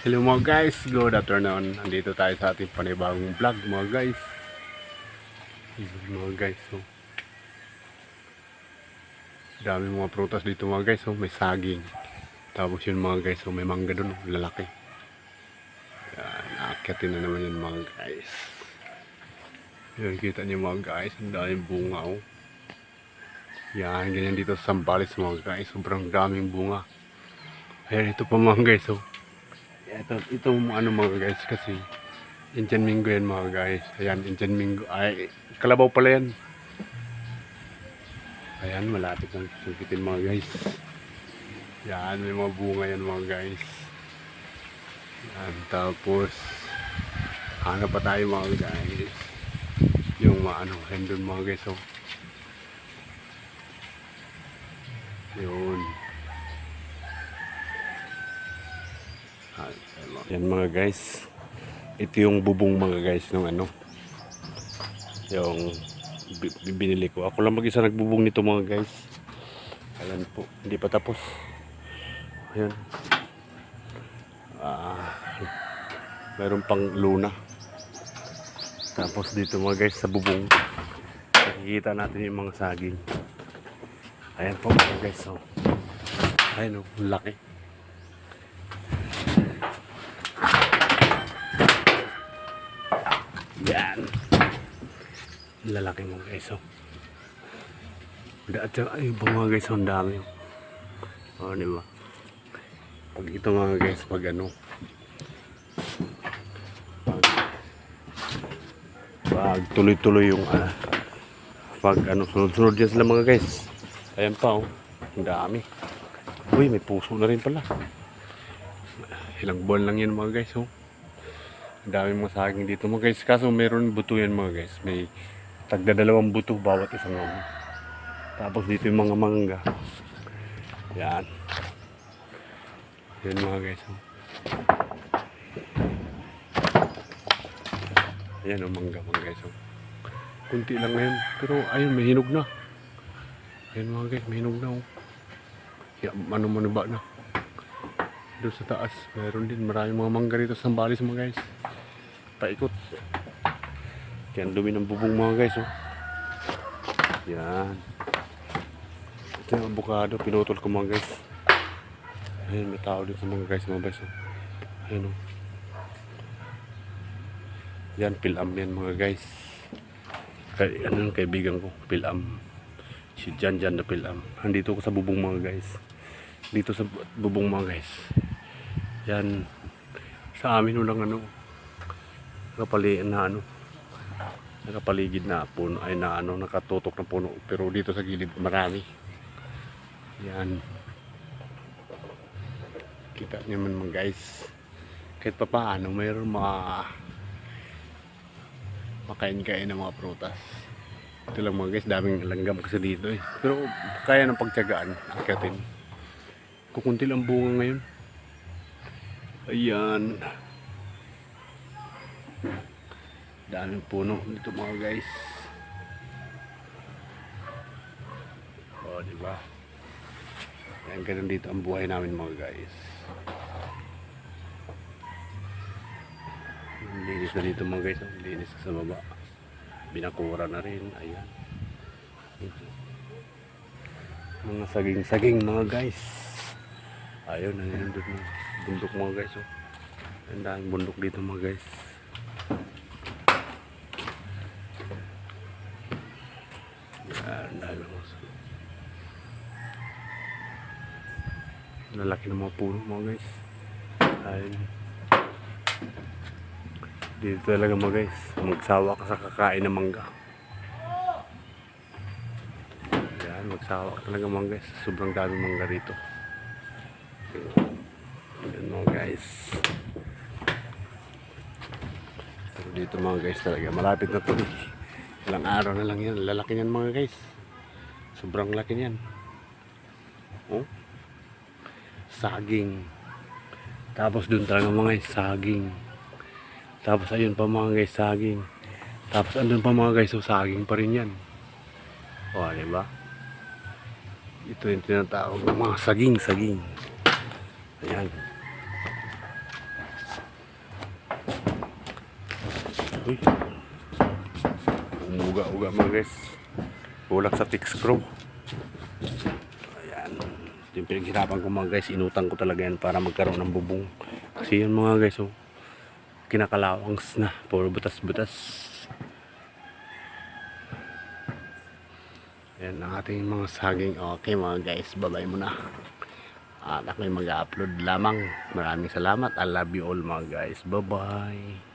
Hello mga guys, good afternoon. Andito tayo sa ating panibagong vlog mga guys. Ayun, Mga guys, so. Dami mga prutas dito mga guys, so may saging. Tapos yun mga guys, so may mangga doon, lalaki. Yan, naakyatin na naman yun mga guys. Yan, kita niyo mga guys, ang daming bunga oh. Yan, ganyan dito sa Sambales mga guys, sobrang daming bunga. Ayan, ito pa mga guys, oh. Ito, ito ano mga guys kasi Indian Mingo yan mga guys. Ayan, Indian Mingo. Ay, kalabaw pala yan. Ayan, malapit ng sukitin mga guys. Yan, may mga bunga yan mga guys. Yan, tapos hanap pa tayo mga guys. Yung mga ano, yan dun mga guys. Oh. Yun. Yan mga guys. Ito yung bubong mga guys ng ano. Yung bi- bi- binili ko. Ako lang mag-isa nagbubong nito mga guys. Ayan po. Hindi pa tapos. Ayan. Ah, mayroon pang luna. Tapos dito mga guys sa bubong. Nakikita natin yung mga saging. Ayan po mga guys. So, ayan o. Laki. Yan. Lalaki mga guys, oh. Da- At saka, ay, mga guys, oh, ang dami. Oh, di ba? Pag ito mga guys, pag ano, pag, pag tuloy-tuloy yung, ah, pag ano, sunod-sunod yan sila mga guys. Ayan pa, oh. Ang dami. Uy, may puso na rin pala. Ilang buwan lang yan mga guys, oh. Ang daming mga saging dito mga guys. Kaso meron buto yan mga guys. May tagda dalawang buto bawat isang ano. Tapos dito yung mga mangga. Yan. Yan mga guys. Oh. Ayan ang mangga mga guys. Oh. Kunti lang ngayon. Pero ayun, may hinog na. Ayan mga guys, may hinog na. Oh. Ya, ano-ano ba na. Doon sa taas, meron din maraming mga mangga dito sa Sambales mga guys. Paikot. Kaya ang dumi ng bubong mga guys, oh. Yan. Ito yung avocado, pinutol ko mga guys. Ayan, may tao dito mga guys, mga guys, oh. Ayan, oh. Yan, pilam yan mga guys. Kay, ano yung kaibigan ko, pilam. Si Jan Jan na pilam. Andito ko sa bubong mga guys. Dito sa bubong mga guys. Yan. Sa amin walang ano. Nakapali na ano. Nakapaligid na puno ay na ano nakatutok na puno pero dito sa gilid marami. Yan. Kita niyo man mga guys. Kahit pa paano mayroon mga makain-kain ng mga prutas. Ito lang mga guys, daming langgam kasi dito eh. Pero kaya ng pagtyagaan, akyatin. Kukunti lang bunga ngayon. Ayan. Daming puno dito mga guys. O, di ba? Ayan, ganun dito ang buhay namin mga guys. Ang Linis na dito mga guys. Ang linis sa baba. Binakura na rin. Ayan. Mga saging-saging mga guys. Ayun, ayun doon. Bundok mga guys. Oh. Ang daming bundok dito mga guys. Mga sa- Lalaki ng mga puno mga guys. Ayun. Dito talaga mga guys. Magsawa ka sa kakain ng mangga. Yan, magsawa ka talaga mga guys. Sobrang dami mangga rito. Yan mga guys. Pero dito mga guys talaga. Malapit na to eh. Ilang araw na lang yan. Lalaki niyan mga guys. Sobrang laki niyan. Oh. Saging. Tapos doon talaga mga guys, saging. Tapos ayun pa mga guys, saging. Tapos andun pa mga guys, so saging pa rin yan. O, oh, diba? Ito yung tinatawag ng mga saging-saging. Ayan. Uy. Umuga-uga mga guys. Kulang sa fix screw. Ayan. Ito yung pinaghirapan ko mga guys. Inutang ko talaga yan para magkaroon ng bubong. Kasi yan mga guys, oh, kinakalawangs na. Puro butas-butas. Yan ang ating mga saging. Okay mga guys, babay muna. At ako'y mag-upload lamang. Maraming salamat. I love you all mga guys. Bye-bye.